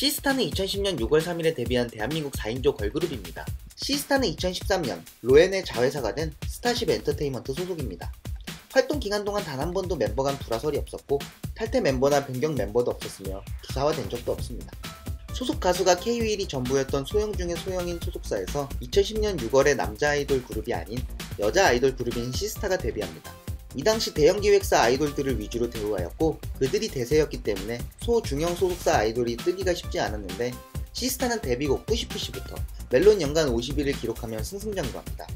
시스타는 2010년 6월 3일에 데뷔한 대한민국 4인조 걸그룹입니다. 시스타는 2013년 로엔의 자회사가 된 스타쉽 엔터테인먼트 소속입니다. 활동 기간 동안 단 한 번도 멤버 간 불화설이 없었고 탈퇴 멤버나 변경 멤버도 없었으며 기사화된 적도 없습니다. 소속 가수가 KU1이 전부였던 소영 중의 소영인 소속사에서 2010년 6월에 남자 아이돌 그룹이 아닌 여자 아이돌 그룹인 시스타가 데뷔합니다. 이 당시 대형 기획사 아이돌들을 위주로 대우하였고 그들이 대세였기 때문에 소, 중형 소속사 아이돌이 뜨기가 쉽지 않았는데 시스타는 데뷔곡 푸시푸시부터 멜론 연간 50위를 기록하며 승승장구합니다.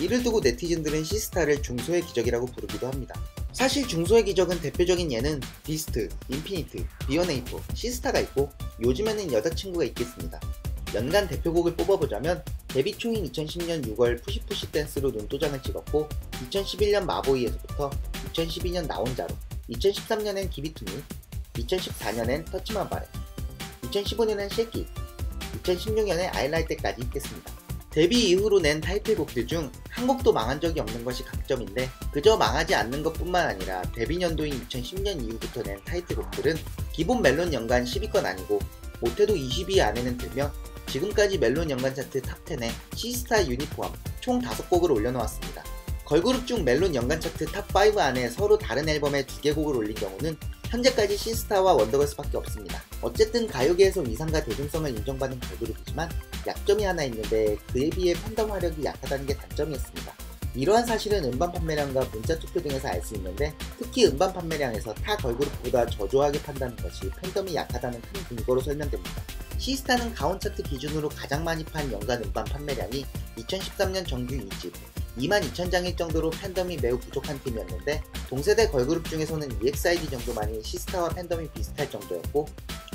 이를 두고 네티즌들은 시스타를 중소의 기적이라고 부르기도 합니다. 사실 중소의 기적은 대표적인 예는 비스트, 인피니트, 비어네이토, 시스타가 있고 요즘에는 여자친구가 있겠습니다. 연간 대표곡을 뽑아보자면 데뷔 초인 2010년 6월 푸시푸시 댄스로 눈도장을 찍었고 2011년 마보이에서부터 2012년 나 혼자로 2013년엔 기비투미 2014년엔 터치만 바래 2015년엔 쉐키 2016년에 아이라이 때까지 있겠습니다. 데뷔 이후로 낸 타이틀곡들 중 한 곡도 망한 적이 없는 것이 강점인데 그저 망하지 않는 것 뿐만 아니라 데뷔 연도인 2010년 이후부터 낸 타이틀곡들은 기본 멜론 연간 10위권 아니고 못해도 20위 안에는 들며 지금까지 멜론 연간 차트 탑10에 시스타 유니포함 총 5곡을 올려놓았습니다. 걸그룹 중 멜론 연간 차트 탑5 안에 서로 다른 앨범에 두개 곡을 올린 경우는 현재까지 시스타와 원더걸스밖에 없습니다. 어쨌든 가요계에서 위상과 대중성을 인정받는 걸그룹이지만 약점이 하나 있는데 그에 비해 팬덤 화력이 약하다는 게 단점이었습니다. 이러한 사실은 음반 판매량과 문자 투표 등에서 알 수 있는데 특히 음반 판매량에서 타 걸그룹보다 저조하게 판다는 것이 팬덤이 약하다는 큰 근거로 설명됩니다. 시스타는 가온 차트 기준으로 가장 많이 판 연간 음반 판매량이 2013년 정규 2집 22,000장일 정도로 팬덤이 매우 부족한 팀이었는데 동세대 걸그룹 중에서는 EXID 정도만이 시스타와 팬덤이 비슷할 정도였고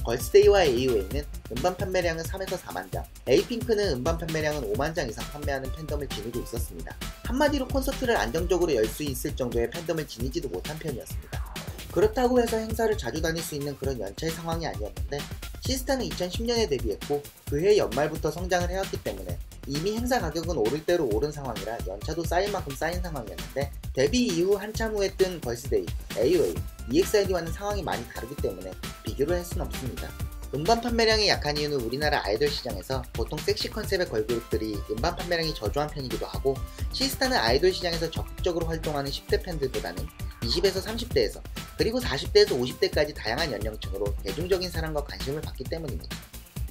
걸스데이와 AOA는 음반 판매량은 3에서 4만 장, 에이핑크는 음반 판매량은 5만 장 이상 판매하는 팬덤을 지니고 있었습니다. 한마디로 콘서트를 안정적으로 열 수 있을 정도의 팬덤을 지니지도 못한 편이었습니다. 그렇다고 해서 행사를 자주 다닐 수 있는 그런 연차의 상황이 아니었는데 시스타는 2010년에 데뷔했고 그해 연말부터 성장을 해왔기 때문에 이미 행사 가격은 오를 대로 오른 상황이라 연차도 쌓일 만큼 쌓인 상황이었는데 데뷔 이후 한참 후에 뜬 걸스데이, AOA, EXID와는 상황이 많이 다르기 때문에 비교를 할 수는 없습니다. 음반 판매량이 약한 이유는 우리나라 아이돌 시장에서 보통 섹시 컨셉의 걸그룹들이 음반 판매량이 저조한 편이기도 하고 시스타는 아이돌 시장에서 적극적으로 활동하는 10대 팬들보다는 20에서 30대에서 그리고 40대에서 50대까지 다양한 연령층으로 대중적인 사랑과 관심을 받기 때문입니다.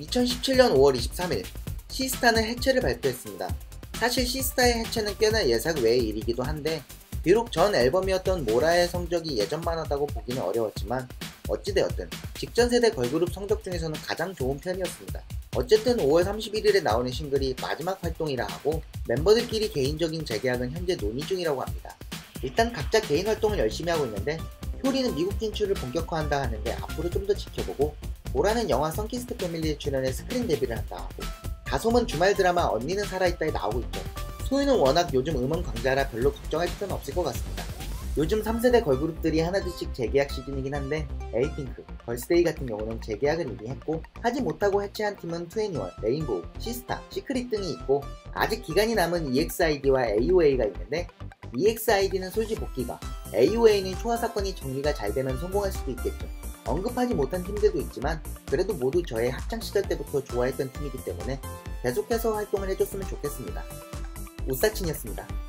2017년 5월 23일 시스타는 해체를 발표했습니다. 사실 시스타의 해체는 꽤나 예상 외의 일이기도 한데 비록 전 앨범이었던 모라의 성적이 예전만 하다고 보기는 어려웠지만 어찌되었든 직전 세대 걸그룹 성적 중에서는 가장 좋은 편이었습니다. 어쨌든 5월 31일에 나오는 싱글이 마지막 활동이라 하고 멤버들끼리 개인적인 재계약은 현재 논의 중이라고 합니다. 일단 각자 개인 활동을 열심히 하고 있는데 효리는 미국 진출을 본격화한다 하는데 앞으로 좀 더 지켜보고 모라는 영화 선키스트 패밀리에 출연해 스크린 데뷔를 한다 하고 다솜은 주말 드라마 언니는 살아있다에 나오고 있죠. 소유는 워낙 요즘 음원 강자라 별로 걱정할 필요는 없을 것 같습니다. 요즘 3세대 걸그룹들이 하나둘씩 재계약 시즌이긴 한데 에이핑크, 걸스데이 같은 경우는 재계약을 이미 했고 하지 못하고 해체한 팀은 2NE1, 레인보우, 시스타, 시크릿 등이 있고 아직 기간이 남은 EXID와 AOA가 있는데 EXID는 솔지 복귀가, AOA는 초화 사건이 정리가 잘 되면 성공할 수도 있겠죠. 언급하지 못한 팀들도 있지만 그래도 모두 저의 학창시절 때부터 좋아했던 팀이기 때문에 계속해서 활동을 해줬으면 좋겠습니다. 우사친이었습니다.